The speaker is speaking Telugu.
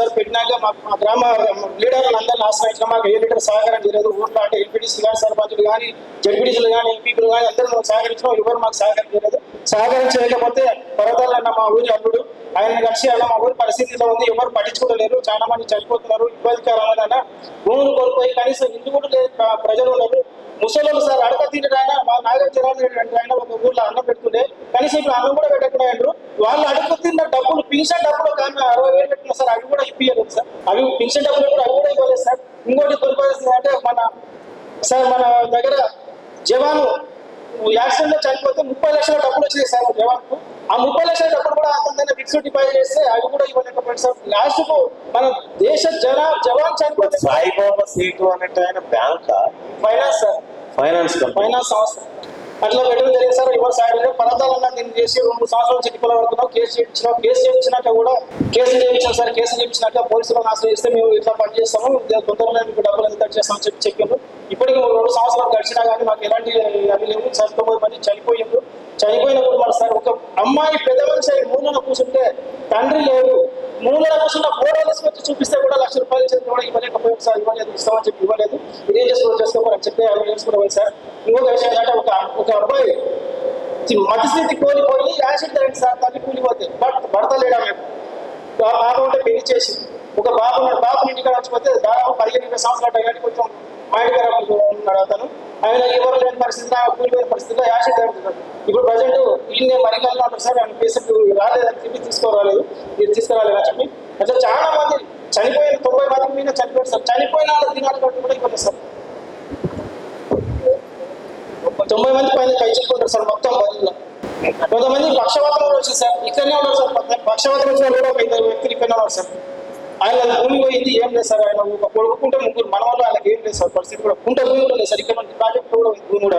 సార్ పెట్టినాక మా గ్రామ లీడర్లు అందరిని ఆశ్రయించిన మాకు ఏ లీడర్ సహకారం చేయలేదు. ఊర్లో అంటే ఎంపీటీసీ కానీ సర్పంచులు కానీ జడ్పీటీసీలు కానీ ఎంపీలు కానీ అందరూ మాకు సహకరించిన ఎవరు మాకు సహకారం చేయలేదు. సహకారం చేయకపోతే పర్వతాలు అన్న మా ఊరి అల్లుడు ఆయన కలిసి అలా మా ఊరి పరిస్థితి ఇలా ఉంది. ఎవరు పట్టించుకోలేరు. చాలా మంది చనిపోతున్నారు. ఇబ్బందికరమైన భూములు కోల్పోయి కనీసం ఇల్లు కూడా లేదు ప్రజలు ఉన్నారు. ముసలోళ్ళు సార్ అడక తింటే మా నాగార్జున ఆయన ఒక ఊర్లో అన్నం పెడుతుండే. కనీసం ఇప్పుడు అన్నం కూడా పెట్టకుండా వాళ్ళు అడుగు తిన్న డబ్బులు పింఛన్ డబ్బులు కానీ అరవై వేలు పెట్టిన సార్ అవి కూడా అవి పింఛన్ డబ్బులు కూడా అవి కూడా ఇవ్వలేదు సార్. ఇంకోటి పరిపాలిస్తుంది అంటే మన సార్ మన దగ్గర జవాను యాక్సిడెంట్లో చనిపోతే ముప్పై లక్షల డబ్బులు వచ్చినాయి సార్ జవాన్కు ఆ ముప్పై లక్షల డబ్బులు కూడా అతని ఫిక్స్డ్ డిపాజిట్ చేస్తే అవి కూడా ఇవ్వలేకపోయింది సార్. లాస్ట్కు మన దేశ జన జవాన్ చనిపోతే సాయిబాబా సీటు అన్నట్టు ఆయన bank? Finance sir finance finance సంస్థ. అట్లా పెట్టడం జరిగింది సార్. ఎవరు సాయం లేదు పర్వతాలన్నా నేను చేసి రెండు సంవత్సరాలు చెట్టు పడుతున్నాం కేసు చేయించినా కేసు చేయించినాక కూడా కేసు చేయించాం సార్. కేసు చేయించినాక పోలీసులను ఆశ్రయిస్తే మేము ఇట్లా పని చేస్తాము. తొందరలో మీకు డబ్బులు ఎంత చేస్తామని చెప్పి చెప్పారు ఇప్పటికి రెండు సంవత్సరాలు గడిచినా కానీ మాకు ఎలాంటి అవి లేవు. సార్ పని మంది చనిపోయినప్పుడు మరి సార్ ఒక అమ్మాయి పెద్ద మనిషి మూలన కూర్చుంటే తండ్రి లేడు. మూలన కూర్చున్న ఫోటో తీసుకొచ్చి చూపిస్తే కూడా లక్ష రూపాయలు చేసి కూడా ఇవ్వలేకపోయాం సార్. ఇవ్వలేదు ఇస్తామని చెప్పి ఇవ్వలేదు. ఇదేం చేసుకోవాలి చేసుకోమని చెప్పి అవి నేర్చుకునే సార్. ఇంకొక విషయం ఏంటంటే ఒక ఒక అబ్బాయి మతిస్థితి కోల్పోయి యాసిడ్ తగ్గింది సార్ తల్లి కూలిపోతే. బట్ భర్త లేడా మేము బాబు ఉంటే పెళ్ళి చేసి ఒక బాబు ఉన్నాడు. బాబు ఇంటికి వచ్చిపోతే దాదాపు పదిహేను ఇరవై సంవత్సరాలు కానీ కొంచెం మైండ్ ఖరాబ్ ఉన్నాడు అతను. ఆయన ఎవరు లేని పరిస్థితిలో కూలిపోయిన పరిస్థితిలో యాసిడ్ తగ్గుతున్నాడు ఇప్పుడు ప్రజెంట్ ఈయన మరికల్లో ఉంటారు సార్ ఆయన పేషెంట్ రాలేదని చెప్పి తీసుకురాలేదు. మీరు తీసుకురాలేదని చెప్పి? అసలు చాలా మంది చనిపోయిన తొంభై మంది మీద చనిపోయారు సార్. చనిపోయిన వాళ్ళ దినాలు కట్టు కూడా ఇవ్వండి సార్. తొంభై మంది పైన పై ఉన్నారు సార్ మొత్తం బదిలీలో కొంతమంది పక్షవాతంలో కూడా వచ్చింది సార్. ఇక్కడనే ఉన్నారు సార్ పక్షవాతం వచ్చిన కూడా ఒక ఇద్దరు వ్యక్తులు ఇక్కడనే ఉన్నారు సార్. ఆయన భూమి పోయింది ఏం లేదు సార్ ఆయన కొడుకుంటే ముగ్గురు మన వాళ్ళు ఆయనకి ఏం లేదు సార్ పరిస్థితి కూడా. కుంట భూమి కూడా లేదు సార్ ఇక్కడ ప్రాజెక్ట్ కూడా భూమి కూడా.